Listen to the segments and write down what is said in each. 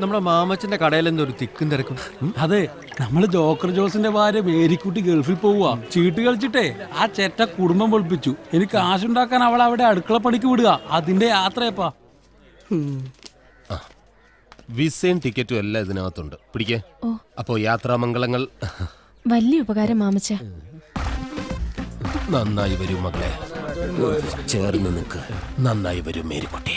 നമ്മുടെ മാമച്ചന്റെ കടയിൽ എന്തോ ഒരു തിക്കും തിരക്കും. അതെ നമ്മൾ ജോക്കർ ജോസിന്റെ ഭാര്യ മേരിക്കുട്ടി ഗൾഫിൽ പോവുക ചീട്ട് കളിച്ചിട്ടേ ആ ചേട്ട കുടുംബം പൊളിപ്പിച്ചു. എനിക്ക് കാശുണ്ടാക്കാൻ അവൾ അവിടെ അടുക്കള പണിക്ക് വിടുക. അതിന്റെ യാത്രയപ്പാ. വിസയും ടിക്കറ്റും എല്ലാം ഇതിനകത്തുണ്ട്. പിടിക്കേ. അപ്പോ യാത്രാമംഗളങ്ങൾ. വലിയ ഉപകാരം മാമച്ച. നന്നായി വരൂ മകളെ. ചേർന്ന് നിൽക്ക്. നന്നായി വരൂ മേരിക്കുട്ടി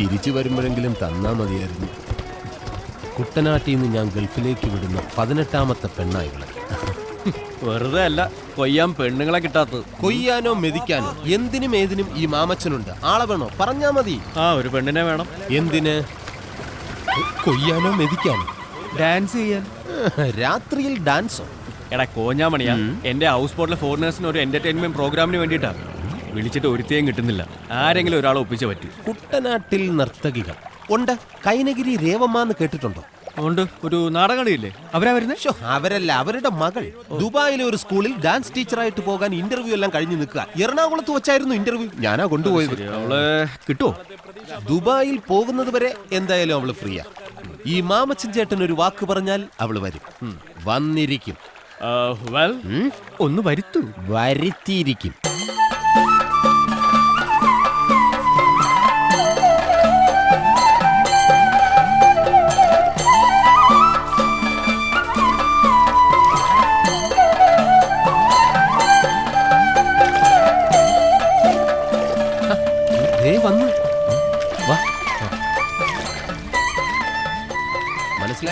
തിരിച്ചു വരുമ്പോഴെങ്കിലും തന്നാ മതിയായിരുന്നു. കുട്ടനാട്ടിൽ നിന്ന് ഞാൻ ഗൾഫിലേക്ക് വിടുന്ന പതിനെട്ടാമത്തെ പെണ്ണായികളെ. വെറുതെ അല്ല കൊയ്യാൻ പെണ്ണുങ്ങളെ കിട്ടാത്തത്. കൊയ്യാനോ മെതിക്കാനോ എന്തിനും ഏതിനും ഈ മാമച്ചനുണ്ട്. ആളെ വേണോ? പറഞ്ഞാ മതി. ആ ഒരു പെണ്ണിനെ വേണം. എന്തിന്? കൊയ്യാനോ മെതിക്കാനോ? ഡാൻസ് ചെയ്യാൻ. രാത്രിയിൽ ഡാൻസോ? എടാ കോഞ്ഞാമണിയാ. എന്റെ ഹൗസ് ബോട്ടിലെ ഫോറിനേഴ്സിന് ഒരു എന്റർടൈൻമെന്റ് പ്രോഗ്രാമിന് വേണ്ടിയിട്ടാ. വിളിച്ചിട്ട് ഒരുത്തേയും കിട്ടുന്നില്ല. ആരെങ്കിലും ഒരാളെ ഒപ്പിച്ച പറ്റൂ. കുട്ടനാട്ടിൽ നർത്തകികൾ. ഉണ്ട്. കൈനഗിരി രേവമ്മ എന്ന് കേട്ടിട്ടുണ്ടോ? ഉണ്ട്. ഒരു നാടകളിയില്ലേ അവരാ വരുന്നത് അവരല്ല അവരുടെ മകൾ. ദുബായിലെ ഒരു സ്കൂളിൽ ഡാൻസ് ടീച്ചറായിട്ട് പോകാൻ ഇന്റർവ്യൂ എല്ലാം കഴിഞ്ഞു നിൽക്കുക. എറണാകുളത്ത് വെച്ചായിരുന്നു ഇന്റർവ്യൂ. ഞാനാ കൊണ്ടുപോയത്. അവൾ കിട്ടുമോ ദുബായിൽ പോകുന്നത് വരെ എന്തായാലും അവൾ ഫ്രീയാ. ഈ മാമച്ചൻ ചേട്ടൻ ഒരു വാക്ക് പറഞ്ഞാൽ അവൾ വരും. വന്നിരിക്കും. ഒന്ന് വരുത്തു. വരുത്തിയിരിക്കും.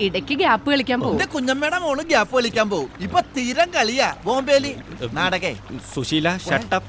ഇടയ്ക്ക് ഗ്യാപ്പ് കളിക്കാൻ പോകും. എന്റെ കുഞ്ഞമ്മയുടെ മോൾ ഗ്യാപ്പ് കളിക്കാൻ പോകും. ഇപ്പൊ തീരം കളിയാ. ബോംബേലി. നാടകേ. സുശീല ഷട്ടപ്പ്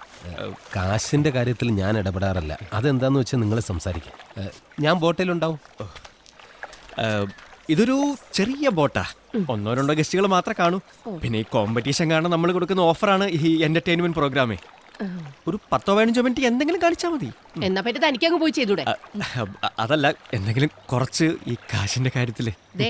കാശിന്റെ കാര്യത്തിൽ ഞാൻ ഇടപെടാറില്ല. അതെന്താന്ന് വെച്ചാൽ നിങ്ങൾ സംസാരിക്കും. ഞാൻ ബോട്ടിലുണ്ടാവും. ഇതൊരു ചെറിയ ബോട്ടാ. ഒന്നോ രണ്ടോ ഗസ്റ്റുകൾ മാത്രമേ കാണൂ. പിന്നെ ഈ കോമ്പറ്റീഷൻ കാണാൻ നമ്മൾ കൊടുക്കുന്ന ഓഫറാണ് ഈ എന്റർടൈൻമെന്റ് പ്രോഗ്രാമേ ഒരു പത്തോ പതിനഞ്ചോ മിനിറ്റ് എന്തെങ്കിലും കാണിച്ചാൽ മതി. എന്നാ പറ്റി തനിക്കങ്ങ് പോയി ചെയ്തൂടെ? അതല്ല എന്തെങ്കിലും കുറച്ച് ഈ കാശിന്റെ കാര്യത്തിൽ. ദേ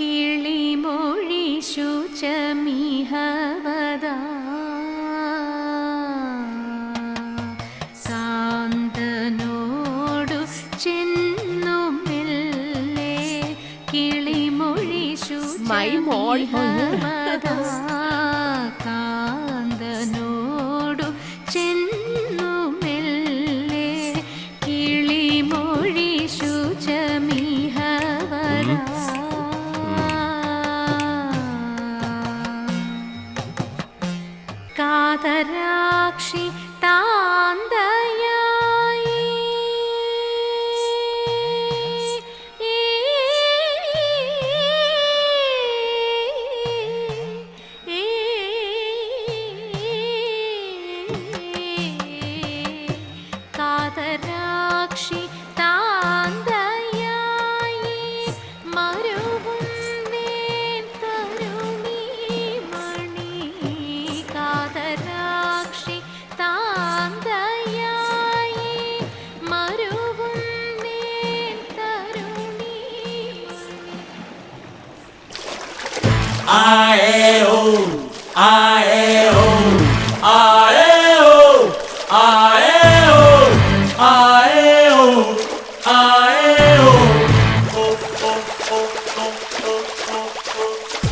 കിളിമൊഴി ശുചമിഹവദ സാന്തനോടു ചെന്നു മെല്ലെ കിളിമൊഴി ശുചമിഹവദാ കാന്തനോടു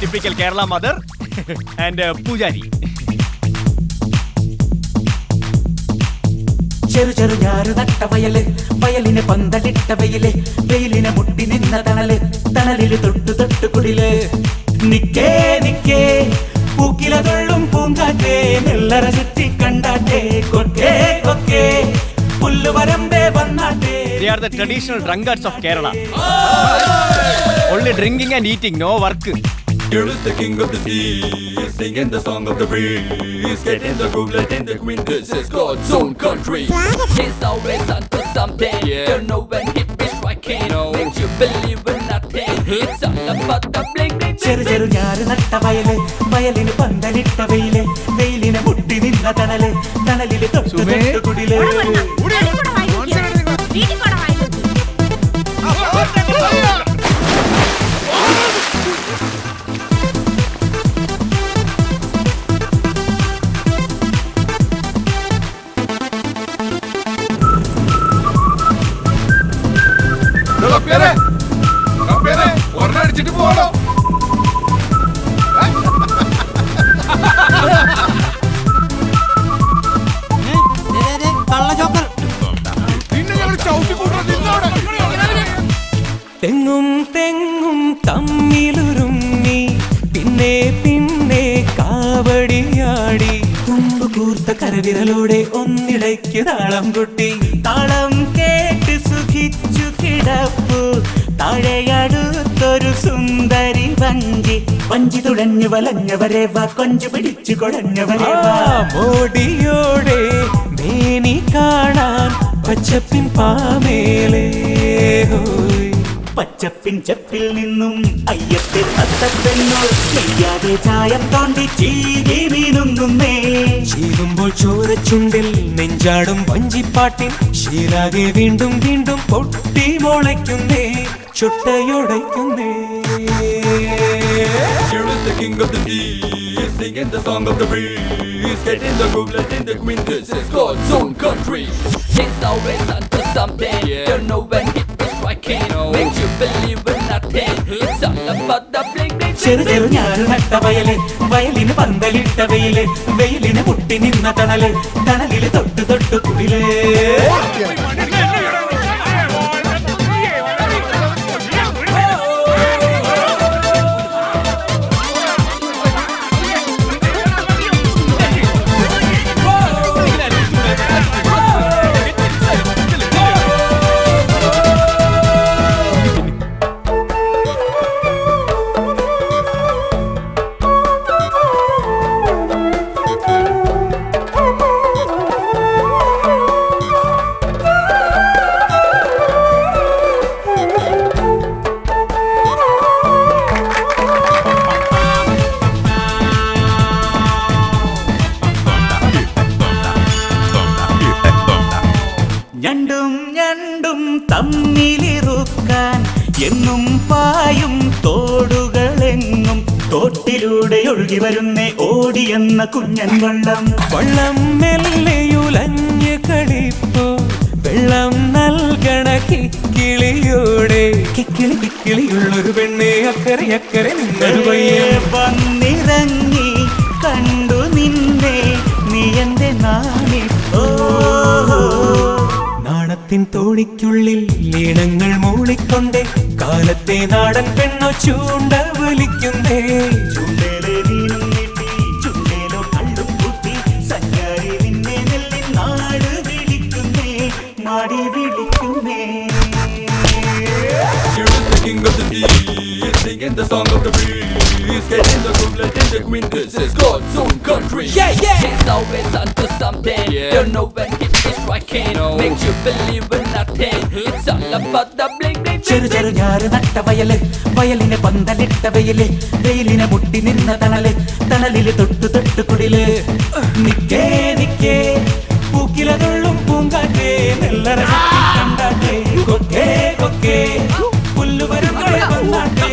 typical Kerala mother and poojari ചെറു ചെറു ഞാറ് നട്ട വയൽ വയലിന് പന്തലിട്ട വെയിൽ വെയിലിനെ മുട്ടി നിന്ന തണൽ തണലിൽ തൊട്ടു തൊട്ടു കുടിൽ. நிக்கே நிக்கே பூக்கில தொள்ளும் பூங்காற்றே நெல்லர சுற்றி கண்டாட்டே கொக்கே கொக்கே புல்லு வரம்பே வந்தாட்டே They are the traditional drunkards of Kerala. Only drinking and eating, no work. You're the king of the sea, singing the song of the breeze. Get in the room, let in the queen, this is God's own country. He's always onto something, yeah. don't know when he be striking. No. Makes you believe in ചെറു ചെറു ഞാറ് നട്ട വയൽ വയലിന് പന്തലിട്ട വെയിൽ വെയിലിനെ മുട്ടി നിന്ന തണൽ തണലിൽ തൊട്ടു തൊട്ടു കുടിൽ. അടിച്ചിട്ട് പോകണോ തെങ്ങും തെങ്ങും തമ്മിലുരുമ്മി. പിന്നെ പിന്നെ കാവടിയാടി. തുമ്പ് കൂർത്ത കരവിരലോടെ ഒന്നിടയ്ക്ക് താളം കൊട്ടി. താളം കേട്ട് സുഖിച്ചു കിടപ്പു. താഴെയടുത്തൊരു സുന്ദരി വഞ്ചി. വഞ്ചി തുഴഞ്ഞു വലഞ്ഞവരെ വാ കൊഞ്ചു പിടിച്ചു കുഴഞ്ഞവരെ വാ. മോടിയോടെ മേനി കാണാൻ പച്ചപ്പിൻ പാമേലേ പച്ചപ്പിൻ ചപ്പിൽ നിന്നും അയ്യത്തിൽ അത്തപ്പെന്നോ ചെയ്യാതെ ചായം തോണ്ടി ചീകി വീണുങ്ങുന്നേ ചോര ചോരച്ചുണ്ടിൽ നെഞ്ചാടും വഞ്ചിപ്പാട്ടിൽ ശീലാകെ വീണ്ടും വീണ്ടും പൊട്ടി മുളയ്ക്കുന്നേ ചുട്ടയുടയ്ക്കുന്നേ Here is the king of the sea, singing the song of the breeze, getting the groove, letting the queen. This is God's own country. He's always onto something. Don't know when he is striking. Makes you believe in nothing. It's all about the bling bling. ചെറു ചെറു ഞാറ് നട്ട വയല് വയലിന് പന്തലിട്ട വെയില് വെയിലിന് മുട്ടി നിന്ന തണല് തണലില് തൊട്ടു തൊട്ടു കുടില് തമ്മിലിറുക്കാൻ എന്നും പായും തോടുകളെങ്ങും തോട്ടിലൂടെ ഒഴുകി വരുന്നേ ഓടിയെന്ന കുഞ്ഞൻ വള്ളം. വള്ളം മെല്ലയുലഞ്ഞ് കളിപ്പോ. വെള്ളം നൽകണ കിക്കിളിയോടെ. കിക്കിളി കിക്കിളിയുള്ളൊരു പെണ്ണേ അക്കരെ അക്കരെ നിങ്ങൾ വയ്യ വന്നിറങ്ങി തോണിക്കുള്ളിൽ ലീണങ്ങൾ മൂളിക്കൊണ്ടേ കാലത്തെ നാടൻ പെണ്ണോ ചൂണ്ട വലിക്കുന്നേ the king of the sea, singing the song of the breeze. Getting the groove, letting the queen. This is God's own country. Yeah, yeah. She's always onto something. yeah. Don't know when I can Makes you believe in nothing It's all about the bling bling ചെറു ചെറു ഞാറ് നട്ട വയൽ വയലിനെ പന്തലിട്ട വെയിൽ വെയിലിനെ മുട്ടി നിന്ന തണൽ തണലിൽ തൊട്ടു തൊട്ടു കുടിൽ. നിക്കേ നിക്കേ പൂക്കിലതുള്ളും പൂങ്കാറ്റേ നെല്ലറ കണ്ടാട്ടേ. കൊക്കേ കൊക്കേ പുല്ലുവരും വന്നാട്ടേ.